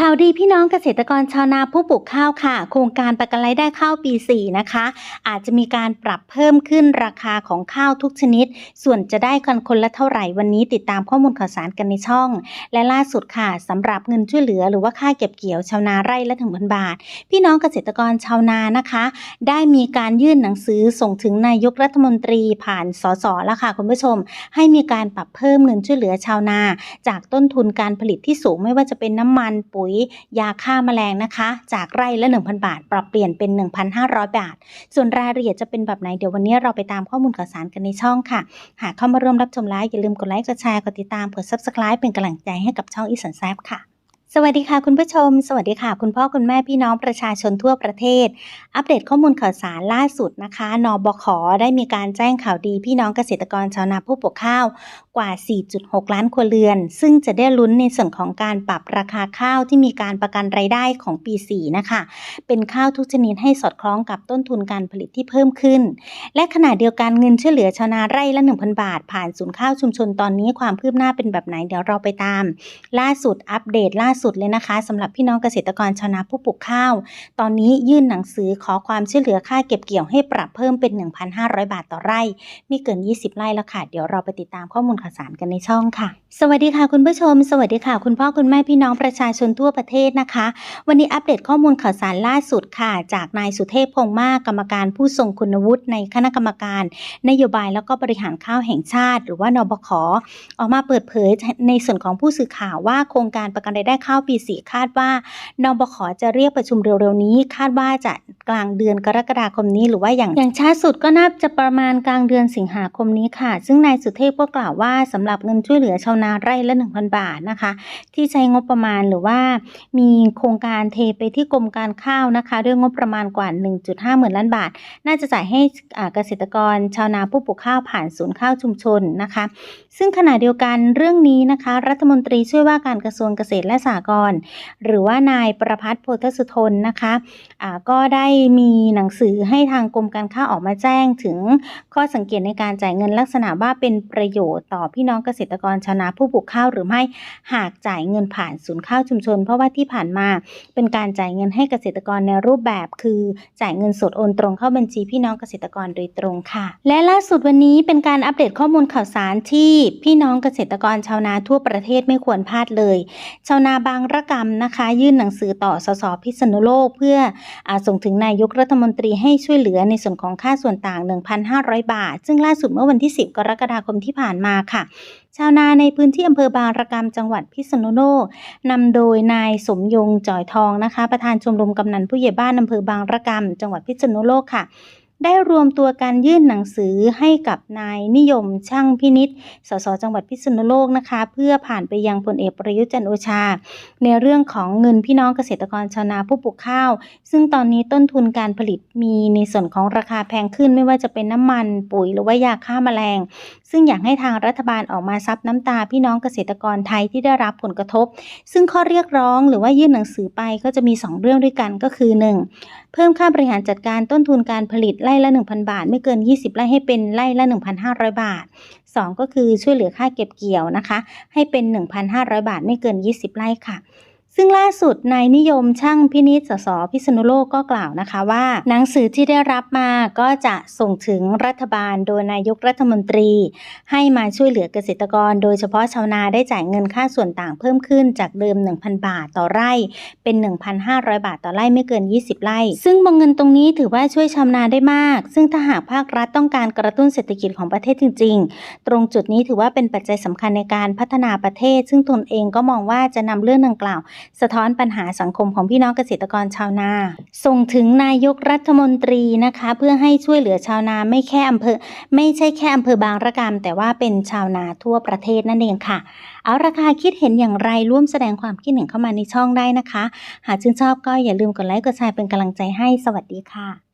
ข่าวดีพี่น้องเกษตรกรชาวนาผู้ปลูกข้าวค่ะ โครงการประกันรายได้ข้าวปี 4 นะคะ อาจจะมีการปรับเพิ่มขึ้นราคาของข้าวทุกชนิด ส่วนจะได้กันคนละเท่าไหร่วันนี้ติดตามข้อมูลข่าวสารกันในช่อง และล่าสุดค่ะสำหรับเงินช่วยเหลือหรือว่าค่าเก็บเกี่ยวชาวนาไร่ละถึงพันบาท พี่น้องเกษตรกรชาวนานะคะ ได้มีการยื่นหนังสือส่งถึงนายกรัฐมนตรีผ่านสสแล้วค่ะคุณผู้ชม ให้มีการปรับเพิ่มเงินช่วยเหลือชาวนา จากต้นทุนการผลิตที่สูงไม่ว่าจะเป็นน้ำมันปุ๋ย ยาฆ่าแมลงนะคะ จากไร่ละ 1,000 บาท ปรับเปลี่ยนเป็น 1,500 บาท ส่วนรายละเอียดจะเป็นแบบไหน เดี๋ยววันนี้เราไปตามข้อมูลข่าวสารกันในช่องค่ะ หากเข้ามาร่วมรับชมไลฟ์อย่าลืมกดไลค์กดแชร์กดติดตามกด subscribe เป็นกำลังใจให้กับช่องอีสันแซบค่ะ สวัสดีค่ะคุณผู้ชม สวัสดีค่ะ คุณพ่อคุณแม่พี่น้องประชาชนทั่วประเทศ อัปเดตข้อมูลข่าวสารล่าสุดนะคะนบขได้มีการแจ้งข่าวดีพี่น้องเกษตรกรชาวนาผู้ปลูกข้าวกว่า 4.6 ล้านครัวเรือน ซึ่งจะได้ลุ้นในส่วนของการปรับราคาข้าวที่มีการประกันรายได้ของปี 4 นะคะ เป็นข้าวทุกชนิดให้สอดคล้องกับต้นทุนการผลิตที่เพิ่มขึ้น และขณะเดียวกันเงินช่วยเหลือชาวนาไร่ละ 1,000 บาท ผ่านศูนย์ข้าวชุมชนตอนนี้ความคืบหน้าเป็นแบบไหนเดี๋ยวเราไปตาม ล่าสุดอัปเดตล่าสุดเลยนะคะสำหรับพี่น้องเกษตรกรชาวนาผู้ปลูกข้าว ตอนนี้ยื่นหนังสือขอความช่วยเหลือค่าเก็บเกี่ยวให้ปรับเพิ่มเป็น 1,500 บาทต่อไร่ ไม่เกิน 20 ไร่แล้วค่ะ เดี๋ยวเราไปติดตามข้อมูลข่าวสารกันในช่องค่ะ สวัสดีค่ะคุณผู้ชม สวัสดีค่ะ คุณพ่อคุณแม่พี่น้องประชาชนทั่วประเทศนะคะ วันนี้อัปเดตข้อมูลข่าวสารล่าสุดค่ะ จากนายสุเทพพงษ์มากกรรมการผู้ทรงคุณวุฒิในคณะกรรมการ นโยบายแล้วก็บริหารข้าวแห่งชาติ หรือว่านบขออกมาเปิดเผยในส่วนของผู้สื่อข่าวว่าโครงการประกันรายได้ข้าวปีสีคาดว่านบขจะเรียกประชุมเร็วๆนี้ คาดว่าจะกลางเดือนกรกฎาคมนี้หรือว่าอย่างอย่างช้าสุดก็น่าจะประมาณกลางเดือนสิงหาคมนี้ค่ะ ซึ่งนายสุเทพก็กล่าวว่าสำหรับเงินช่วยเหลือชาวนาไร่ละ 1,000 บาทนะคะ ที่ใช้งบประมาณหรือว่ามีโครงการเทไปที่กรมการข้าวนะคะ ด้วยงบประมาณกว่า 1.5 หมื่นล้านบาท น่าจะจ่ายให้เกษตรกรชาวนาผู้ปลูกข้าวผ่านศูนย์ข้าวชุมชนนะคะ ซึ่งขณะเดียวกันเรื่องนี้นะคะ รัฐมนตรีช่วยว่าการกระทรวงเกษตรและสหกร หรือว่านายประพัฒน์โพธสุทนนะคะอ่าก็ได้มีหนังสือให้ทางกรมการข้าวออกมาแจ้งถึงข้อสังเกตในการจ่ายเงินลักษณะว่าเป็นประโยชน์ต่อพี่น้องเกษตรกรชาวนาผู้ปลูกข้าวหรือไม่หากจ่ายเงินผ่านศูนย์ข้าวชุมชน เพราะว่าที่ผ่านมาเป็นการจ่ายเงินให้เกษตรกรในรูปแบบ คือจ่ายเงินสดโอนตรงเข้าบัญชีพี่น้องเกษตรกรโดยตรงค่ะ และล่าสุดวันนี้เป็นการอัปเดตข้อมูลข่าวสารที่พี่น้องเกษตรกรชาวนาทั่วประเทศไม่ควรพลาดเลย ชาวนาบางางระกรรมนะคะ ยื่นหนังสือต่อสสพิษณุโลก เพื่ออส่งถึงนายกรัฐมนตรีให้ช่วยเหลือในส่วนของค่าส่วนต่าง 1,500 บาท ซึ่งล่าสุดเมื่อวันที่ 10 กรกฎาคมที่ผ่านมาค่ะชาวนาในพื้นที่อำเภอบางระกำจังหวัดพิษณุโลกนำโดยนายสมยงจ่อยทองนะคะ ประธานชมรมกำนันผู้ใหญ่บ้านอำเภอบางระกำจังหวัดพิษณุโลกค่ะ ได้รวมตัวการยื่นหนังสือให้กับนายนิยมช่างพินิษสสจังหวัดพิษณุโลกนะคะ เพื่อผ่านไปยังพลเอกประยุทธ์จันโอชา ในเรื่องของเงินพี่น้องเกษตรกรชาวนาผู้ปลูกข้าว ซึ่งตอนนี้ต้นทุนการผลิตมีในส่วนของราคาแพงขึ้นไม่ว่าจะเป็นน้ำมันปุ๋ยหรือว่ายาฆ่าแมลง ซึ่งอยากให้ทางรัฐบาลออกมาซับน้ำตาพี่น้องเกษตรกรไทยที่ได้รับผลกระทบ ซึ่งข้อเรียกร้องหรือว่ายื่นหนังสือไปก็จะมี 2 เรื่องด้วยกันก็คือ 1. เพิ่มค่าบริหารจัดการต้นทุนการผลิตไร่ละ 1,000 บาท ไม่เกิน 20 ไร่ให้เป็นไร่ละ 1,500 บาท 2 ก็คือช่วยเหลือค่าเก็บเกี่ยวนะคะ ให้เป็น 1,500 บาท ไม่เกิน 20 ไร่ค่ะ ซึ่งล่าสุดนายนิยมช่างพินิจสสพิษณุโลกก็กล่าวนะคะว่า หนังสือที่ได้รับมาก็จะส่งถึงรัฐบาลโดยนายกรัฐมนตรี ให้มาช่วยเหลือเกษตรกร โดยเฉพาะชาวนาได้จ่ายเงินค่าส่วนต่างเพิ่มขึ้นจากเดิม 1,000 บาทต่อไร่ เป็น 1,500 บาทต่อไร่ไม่เกิน 20 ไร่ ซึ่งวงเงินตรงนี้ถือว่าช่วยชาวนาได้มาก ซึ่งถ้าหากภาครัฐต้องการกระตุ้นเศรษฐกิจของประเทศจริง ๆ ตรงจุดนี้ถือว่าเป็นปัจจัยสำคัญในการพัฒนาประเทศ ซึ่งตนเองก็มองว่าจะนำเรื่องดังกล่าวสะท้อนปัญหาสังคมของพี่น้องเกษตรกรชาวนา ส่งถึงนายกรัฐมนตรีนะคะ เพื่อให้ช่วยเหลือชาวนาไม่แค่อำเภอ ไม่ใช่แค่อำเภอบางระกำแต่ว่าเป็นชาวนาทั่วประเทศนั่นเองค่ะ เอาราคาคิดเห็นอย่างไรร่วมแสดงความคิดเห็นเข้ามาในช่องได้นะคะ หากชื่นชอบก็อย่าลืมกดไลค์กดแชร์เป็นกำลังใจให้สวัสดีค่ะ